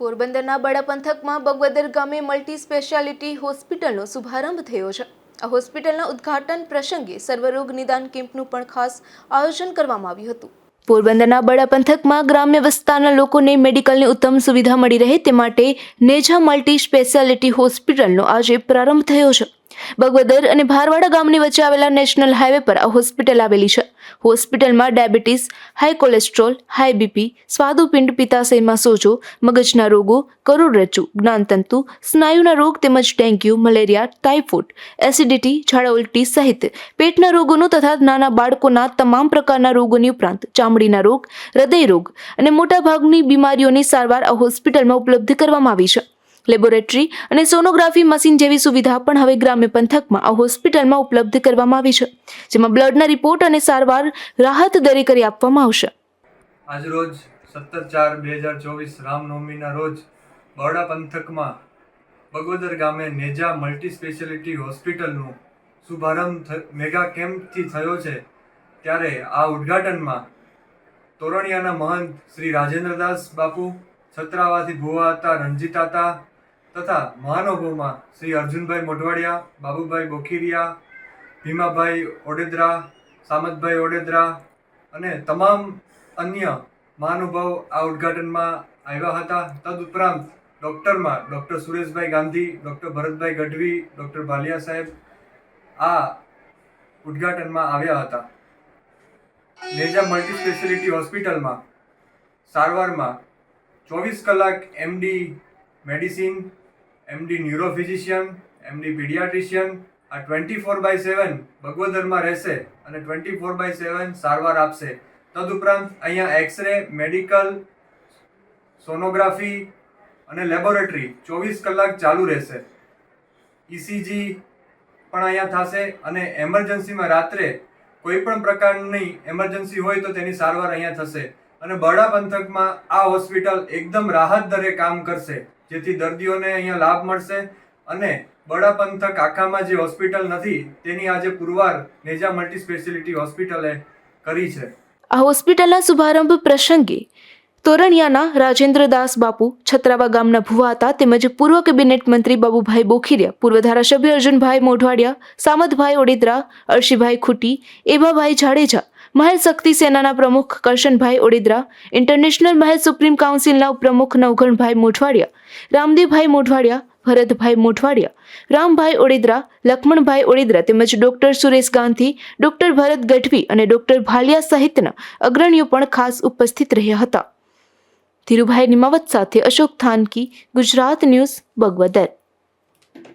પોરબંદરના બડા પંથકમાં બગવદર ગામે મલ્ટી સ્પેશિયાલિટી હોસ્પિટલનો શુભારંભ થયો છે. આ હોસ્પિટલના ઉદ્ઘાટન પ્રસંગે સર્વરોગ નિદાન કેમ્પનું પણ ખાસ આયોજન કરવામાં આવ્યું હતું. પોરબંદરના બડા પંથકમાં ગ્રામ્ય વિસ્તારના લોકોને મેડિકલની ઉત્તમ સુવિધા મળી રહે તે માટે નેજા મલ્ટી સ્પેશિયાલિટી હોસ્પિટલનો આજે પ્રારંભ થયો છે. બગવદર અને ભારવાડા ગામની વચ્ચે આવેલા નેશનલ હાઈવે પર આ હોસ્પિટલ આવેલી છે. હોસ્પિટલમાં diabetes, high cholesterol, high BP સ્વાદુપિંડ પિત્તાશયમાં સોજો, મગજના રોગો કરોડરજ્જુ જ્ઞાનતંતુ, સ્નાયુના રોગ તેમજ ડેન્ગ્યુ, મલેરિયા, ટાઇફોઇડ, એસિડિટી, ઝાડા ઉલટી સહિત પેટના રોગોનું તથા નાના બાળકોના તમામ પ્રકારના રોગોની ઉપરાંત ચામડીના રોગ, હૃદય રોગ અને મોટાભાગની બીમારીઓની સારવાર આ હોસ્પિટલમાં ઉપલબ્ધ કરવામાં આવી છે. લેબોરેટરી અને સોનોગ્રાફી મશીન જેવી સુવિધા પણ હવે ગ્રામ્ય પંથકમાં આ હોસ્પિટલમાં ઉપલબ્ધ કરવામાં આવી છે, જેમાં બ્લડના રિપોર્ટ અને સારવાર રાહત દરે કરી આપવામાં આવશે. આજરોજ સત્તર ચાર બે હજાર ચોવીસ રામનવમીના રોજ બરોડા પંથકમાં બગોદર ગામે નેજા મલ્ટી સ્પેશિયાલિટી હોસ્પિટલનું શુભારંભ મેગા કેમ્પથી થયો છે, ત્યારે આ ઉદ્ઘાટનમાં તોરણિયાના મહંત શ્રી રાજેન્દ્રદાસ બાપુ, છત્રાવાથી ભુવા હતા રણજીતાતા તથા મહાનુભાવમાં શ્રી અર્જુનભાઈ મોઢવાડિયા, બાબુભાઈ બોખીરિયા ભીમાભાઈ ઓડેદરા, સામતભાઈ ઓડેદરા અને તમામ અન્ય મહાનુભાવ આ ઉદ્ઘાટનમાં આવ્યા હતા. તદુપરાંત ડૉક્ટરમાં doctor Sureshbhai Gandhi, doctor Bharatbhai Gadhvi, doctor Bhaliya સાહેબ આ ઉદ્ઘાટનમાં આવ્યા હતા. નેજા મલ્ટી સ્પેશિયાલિટી હોસ્પિટલમાં સારવારમાં ચોવીસ કલાક MD medicine MD neurophysician MD pediatrician આ ટ્વેન્ટી ફોર બાય સેવન બગવદરમાં રહેશે અને ટ્વેન્ટી ફોર બાય સેવન સારવાર આપશે. તદુપરાંત અહીંયા એક્સરે મેડિકલ સોનોગ્રાફી અને લેબોરેટરી ચોવીસ કલાક ચાલુ રહેશે. ઇસીજી પણ અહીંયા થશે અને એમરજન્સીમાં રાત્રે કોઈ પણ પ્રકારની એમરજન્સી હોય તો તેની સારવાર અહીંયા થશે. અને બરડા પંથકમાં આ હોસ્પિટલ એકદમ રાહત દરે કામ કરશે. જેથી દર્દીઓને અહીંયા લાભ મળશે અને બડા પંથક આખામાં જે હોસ્પિટલ નથી, તેની આજે પુરવાર નેજા મલ્ટી સ્પેશિયાલિટી હોસ્પિટલે કરી છે. આ હોસ્પિટલના શુભારંભ પ્રસંગે તોરણિયાના રાજેન્દ્રદાસ બાપુ, છત્રાવા ગામના ભુવા હતા તેમજ પૂર્વ કેબિનેટ મંત્રી બાબુભાઈ બોખીરિયા, પૂર્વ ધારાસભ્ય અર્જુનભાઈ મોઢવાડિયા, સામતભાઈ ઓડિદ્રા અર્શીભાઈ ખુટી, એવાભાઈ જાડેજા મહેલ શક્તિ સેનાના પ્રમુખ કરશનભાઈ ઓડિદ્રા, ઇન્ટરનેશનલ મહેલ સુપ્રીમ કાઉન્સિલના ઉપપ્રમુખ નવઘણભાઈ મોઢવાડિયા રામદેવભાઈ મોઢવાડિયા, ભરતભાઈ મોઢવાડિયા, રામભાઈ ઓડિદ્રા, લક્ષ્મણભાઈ ઓડિદ્રા તેમજ ડોક્ટર સુરેશ ગાંધી, ડોક્ટર ભરત ગઢવી અને ડોક્ટર ભાલિયા સહિતના અગ્રણીઓ પણ ખાસ ઉપસ્થિત રહ્યા હતા. ધીરુભાઈ નિમાવત સાથે અશોક થાનકી, ગુજરાત ન્યૂઝ, બગવદર.